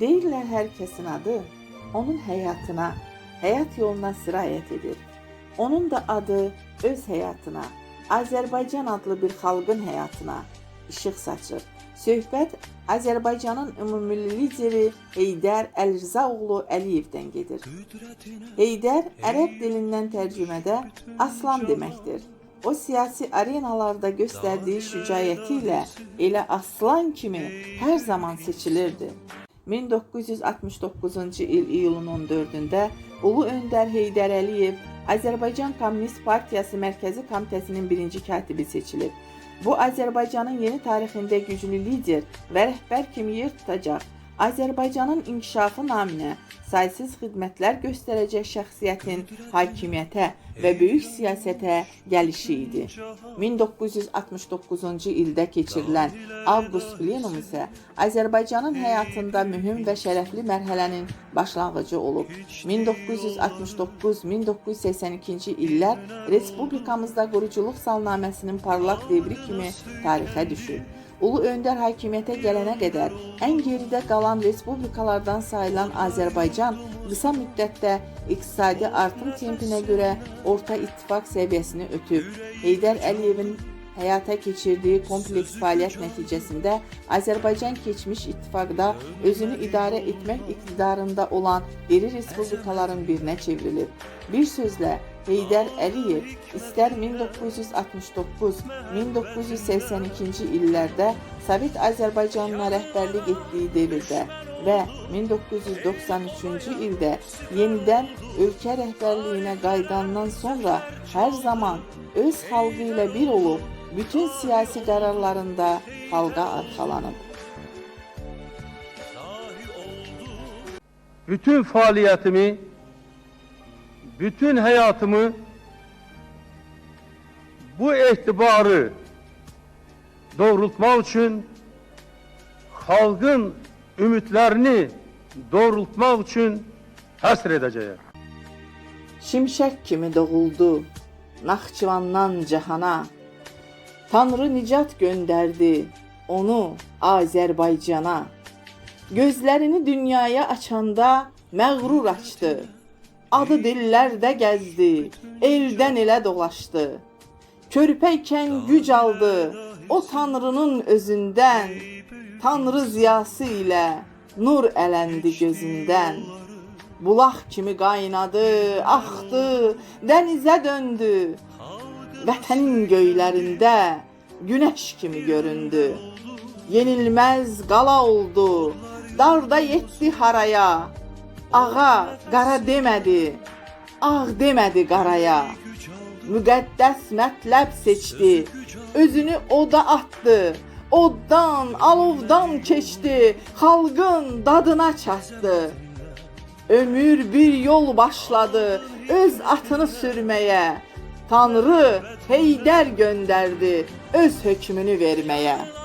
Deyirlər hər kəsin adı onun həyatına, həyat yoluna sirayət edir. Onun da adı öz həyatına, Azərbaycan adlı bir xalqın həyatına işıq saçır. Söhbət Azərbaycanın ümumilli lideri Heydər Əlirzaoğlu Əliyevdən gedir. Heydər ərəb dilindən tərcümədə aslan deməkdir. O siyasi arenalarda göstərdiyi şücaəti ilə elə aslan kimi hər zaman seçilirdi. 1969-cu il iyulun 14-də Ulu Öndər Heydər Əliyev Azərbaycan Komünist Partiyası Mərkəzi Komitəsinin birinci katibi seçilib. Bu Azərbaycanın yeni tarixində güclü lider və rəhbər kimi yer tutacaq. Azərbaycanın inkişafı naminə saysız xidmətlər göstərəcək şəxsiyyətin hakimiyyətə və böyük siyasətə gəlişi idi. 1969-cu ildə keçirilən Avqust plenumu isə Azərbaycanın həyatında mühüm və şərəfli mərhələnin başlanğıcı olub. 1969-1982-ci illər respublikamızda quruculuq salnaməsinin parlaq devri kimi tarixə düşür. Ulu Öndər hakimiyyətə gələnə qədər ən geridə qalan respublikalardan sayılan Azərbaycan qısa müddətdə iqtisadi artım tempinə görə orta ittifaq səviyyəsini ötüb. Heydər Əliyevin həyata keçirdiyi kompleks fəaliyyət nəticəsində Azərbaycan keçmiş ittifaqda özünü idarə etmək iqtidarında olan iri respublikaların birinə çevrilib. Bir sözlə Heydər Əliyev istər 1969-1982-ci illərdə Sovet Azərbaycanına rəhbərlik etdiyi dövrdə və 1993-cü ildə yenidən ölkə rəhbərliyinə qayıdandan sonra hər zaman öz xalqı ilə bir olub bütün siyasi qərarlarında xalqa arxalanıb. bütün faaliyetimi, bütün hayatımı bu itibarı doğrultmak için halkın ümitlerini doğrultmak için həsr. Şimşək kimi doğuldu Naxçıvandan cahana. Tanrı nicat göndərdi onu Azərbaycana. Gözlərini dünyaya açanda məğrur açdı. Adı dillərdə gəzdi, eldən elə dolaşdı. Körpəykən güc aldı o Tanrının özündən. Tanrı ziyası ilə nur ələndi gözündən. Bulaq kimi qaynadı, axdı, dənizə döndü. Vətənin göylərində günəş kimi göründü. Yenilməz qala oldu, darda yetdi haraya. Ağa qara demədi, ağ demədi qaraya. Müqəddəs mətləb seçdi, özünü oda atdı. Oddan, alovdan keçdi, xalqın dadına çatdı. Ömür bir yol başladı öz atını sürməyə. Tanrı Heydər göndərdi öz hökmünü verməyə.